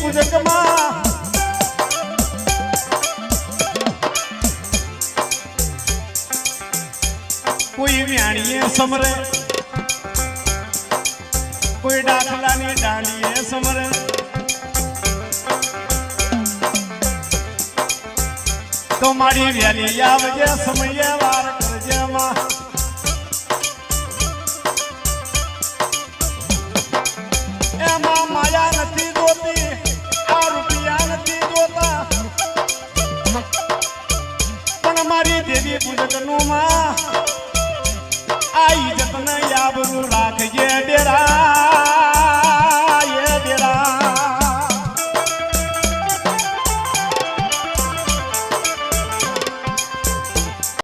પૂજકમાં. કોઈ વ્યાણીએ સમરે કોઈ દાખલાની દાંડીએ સમરે. તો મારી વ્યાલી આવજે સમયે. મારી દેવી પૂજકનું માં. આ ઇજ્જતને યાબરું રાખજે.